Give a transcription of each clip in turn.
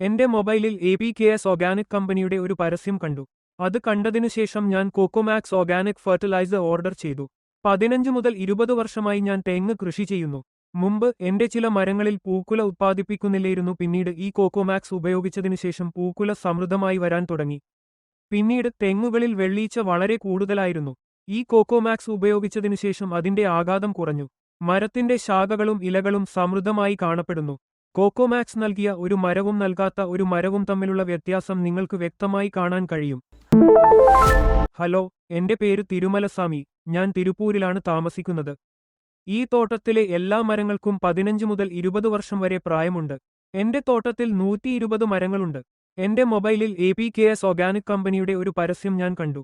എന്റെ മൊബൈലിൽ A P K S organic കമ്പനിയുടെ ഒരു പരസ്യം കണ്ടു. അത് കണ്ടതിനുശേഷം ഞാൻ കോക്കോമാക്സ് ഓർഗാനിക് ഫെർട്ടിലൈസർ ഓർഡർ ചെയ്തു. പതിനഞ്ച് മുതൽ ഇരുപത് വർഷമായി ഞാൻ തെങ്ങ് കൃഷി ചെയ്യുന്നു. മുമ്പ് എന്റെ ചില മരങ്ങളിൽ പൂക്കുല ഉത്പാദിപ്പിക്കുന്നില്ലായിരുന്നു. പിന്നീട് ഈ കോക്കോമാക്സ് ഉപയോഗിച്ചതിനുശേഷം പൂക്കുല സമൃദ്ധമായി വരാൻ തുടങ്ങി. പിന്നീട് തെങ്ങുകളിൽ വെള്ളീച്ച വളരെ കൂടുതലായിരുന്നു. ഈ കോക്കോമാക്സ് ഉപയോഗിച്ചതിനുശേഷം അതിന്റെ ആഘാതം കുറഞ്ഞു. മരത്തിന്റെ ശാഖകളും ഇലകളും സമൃദ്ധമായി കാണപ്പെടുന്നു. കോക്കോമാക്സ് നൽകിയ ഒരു മരവും നൽകാത്ത ഒരു മരവും തമ്മിലുള്ള വ്യത്യാസം നിങ്ങൾക്ക് വ്യക്തമായി കാണാൻ കഴിയും. ഹലോ എന്റെ പേര് തിരുമലസ്വാമി. ഞാൻ തിരുപ്പൂരിലാണ് താമസിക്കുന്നത്. ഈ തോട്ടത്തിലെ എല്ലാ മരങ്ങൾക്കും പതിനഞ്ച് മുതൽ ഇരുപത് വർഷം വരെ പ്രായമുണ്ട്. എന്റെ തോട്ടത്തിൽ നൂറ്റി ഇരുപത് മരങ്ങളുണ്ട്. എന്റെ മൊബൈലിൽ A P K S organic കമ്പനിയുടെ ഒരു പരസ്യം ഞാൻ കണ്ടു.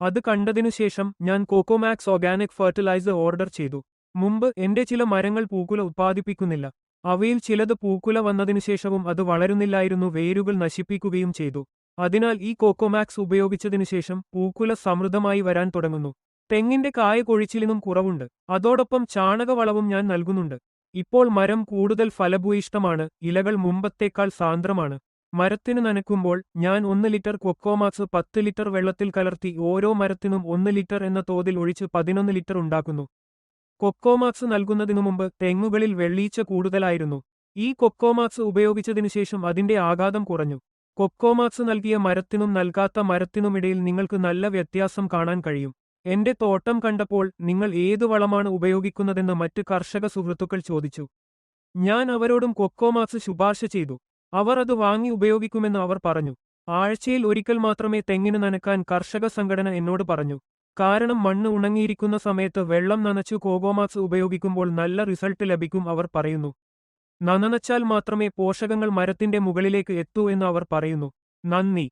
അത് കണ്ടതിനു ശേഷം ഞാൻ കോക്കോമാക്സ് ഓർഗാനിക് ഫെർട്ടിലൈസർ ഓർഡർ ചെയ്തു. മുമ്പ് എന്റെ ചില മരങ്ങൾ പൂക്കുല ഉത്പാദിപ്പിക്കുന്നില്ല. അവയിൽ ചിലത് പൂക്കുല വന്നതിനു ശേഷവും അത് വളരുന്നില്ലായിരുന്നു വേരുകൾ നശിപ്പിക്കുകയും ചെയ്തു. അതിനാൽ ഈ കോക്കോമാക്സ് ഉപയോഗിച്ചതിനു ശേഷം പൂക്കുല സമൃദ്ധമായി വരാൻ തുടങ്ങുന്നു. തെങ്ങിന്റെ കായ കൊഴിച്ചിലിനും കുറവുണ്ട്. അതോടൊപ്പം ചാണകവളവും ഞാൻ നൽകുന്നുണ്ട്. ഇപ്പോൾ മരം കൂടുതൽ ഫലഭൂയിഷ്ടമാണ്. ഇലകൾ മുമ്പത്തേക്കാൾ സാന്ദ്രമാണ്. മരത്തിന് നനയ്ക്കുമ്പോൾ ഞാൻ ഒന്ന് ലിറ്റർ കൊക്കോമാക്സ് പത്ത് ലിറ്റർ വെള്ളത്തിൽ കലർത്തി ഓരോ മരത്തിനും ഒന്ന് ലിറ്റർ എന്ന തോതിൽ ഒഴിച്ച് പതിനൊന്ന് ലിറ്റർ ഉണ്ടാക്കുന്നു. കൊക്കോമാക്സ് നൽകുന്നതിനു മുമ്പ് തെങ്ങുകളിൽ വെള്ളീച്ച കൂടുതലായിരുന്നു. ഈ കൊക്കോമാക്സ് ഉപയോഗിച്ചതിനുശേഷം അതിന്റെ ആഘാതം കുറഞ്ഞു. കൊക്കോമാക്സ് നൽകിയ മരത്തിനും നൽകാത്ത മരത്തിനുമിടയിൽ നിങ്ങൾക്ക് നല്ല വ്യത്യാസം കാണാൻ കഴിയും. എന്റെ തോട്ടം കണ്ടപ്പോൾ നിങ്ങൾ ഏതു വളമാണ് ഉപയോഗിക്കുന്നതെന്ന് മറ്റ് കർഷക സുഹൃത്തുക്കൾ ചോദിച്ചു. ഞാൻ അവരോടും കൊക്കോമാക്സ് ശുപാർശ ചെയ്തു. അവർ അത് വാങ്ങി ഉപയോഗിക്കുമെന്ന് അവർ പറഞ്ഞു. ആഴ്ചയിൽ ഒരിക്കൽ മാത്രമേ തെങ്ങിന് നനക്കാൻ കർഷക സംഘടന എന്നോട് പറഞ്ഞു. കാരണം മണ്ണ് ഉണങ്ങിയിരിക്കുന്ന സമയത്ത് വെള്ളം നനച്ചു കോകോമാക്സ് ഉപയോഗിക്കുമ്പോൾ നല്ല റിസൾട്ട് ലഭിക്കും അവർ പറയുന്നു. നനനച്ചാൽ മാത്രമേ പോഷകങ്ങൾ മരത്തിന്റെ മുകളിലേക്ക് എത്തൂ എന്ന് അവർ പറയുന്നു. നന്ദി.